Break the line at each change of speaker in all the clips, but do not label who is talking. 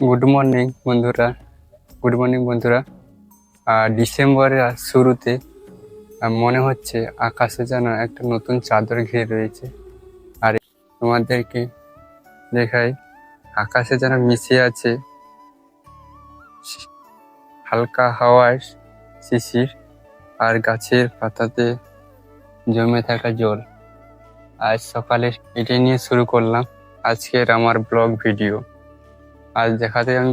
Good morning বন্ধুরা। Good morning বন্ধুরা। আর ডিসেম্বরের শুরুতে মনে হচ্ছে আকাশে যেন একটা নতুন চাদর ঘিরে রয়েছে। আর তোমাদেরকে দেখাই, আকাশে যেন মিশে আছে হালকা হাওয়ার শিশির আর গাছের পাতাতে জমে থাকা জল। আজ সকালে এটা নিয়ে শুরু করলাম আজকের আমার ব্লগ ভিডিও। আজ দেখাতে আমি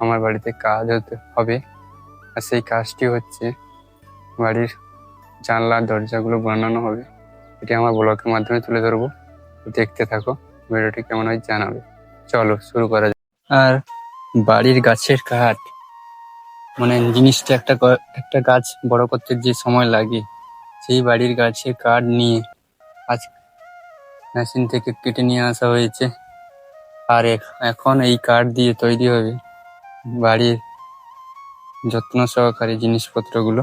আমার বাড়িতে কাজ হতে হবে। আর সেই কাজটি হচ্ছে বাড়ির জানলা দরজাগুলো বানানো হবে। এটি আমার ব্লগের মাধ্যমে তুলে ধরবো। দেখতে থাকো, ভিডিওটি কেমন হয় জানাবে। চলো, শুরু করা যাক। আর বাড়ির গাছের কাঠ। মানে জিনিসটা একটা একটা গাছ বড় করতে যে সময় লাগে, সেই বাড়ির গাছের কাঠ নিয়ে আজ মেশিন থেকে কেটে নিয়ে আসা হয়েছে। আর এখ- এখন এই কাঠ দিয়ে তৈরি হবে। বাড়ির যত্ন সহকারে জিনিসপত্রগুলো।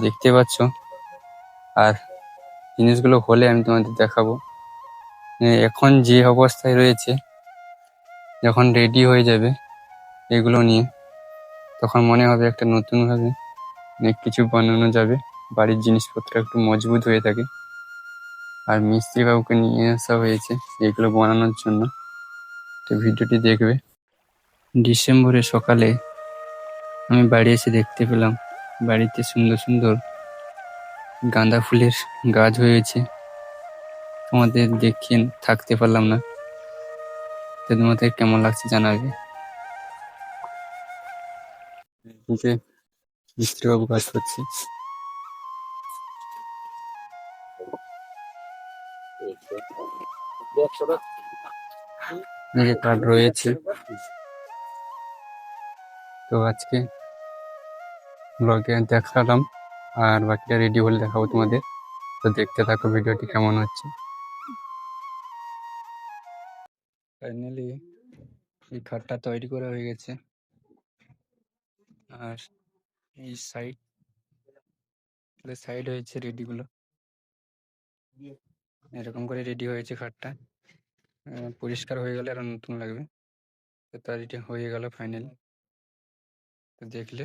দেখতে পাচ্ছ? আর জিনিসগুলো হলে আমি তোমাদের দেখাবো। এখন যে অবস্থায় রয়েছে, যখন রেডি হয়ে যাবে এগুলো নিয়ে, তখন মনে হবে একটা নতুনভাবে অনেক কিছু বানানো যাবে। বাড়ির জিনিসপত্র একটু মজবুত হয়ে থাকে। আর মিস্ত্রি বাবুকে নিয়ে আসা হয়েছে এগুলো বানানোর জন্য। তো ভিডিওটি দেখবে। ডিসেম্বরের সকালে আমি বাড়ি এসে দেখতে পেলাম বাড়িতে সুন্দর সুন্দর গাঁদা ফুলের গাছ হয়েছে। তোমাদের দেখিয়ে থাকতে পারলাম না। তো তোমাদের কেমন লাগছে জানাবে। মিস্ত্রিবাবু কাজ করছে। যে কার্ড রয়েছে। তো আজকে ব্লগে দেখালাম, আর বাকিটা রেডি হলে দেখাবো তোমাদের। তো দেখতে থাকো ভিডিওটি কেমন হচ্ছে। ফাইনালি এই খাটটা তৈরি করা হয়ে গেছে। আর এই সাইড সাইড হয়েছে রেডি গুলো। এরকম করে রেডি হয়েছে খাটটা পরিষ্কার হয়ে গেলে আরও নতুন লাগবে। তো তার এটা হয়ে গেল ফাইনাল। দেখলে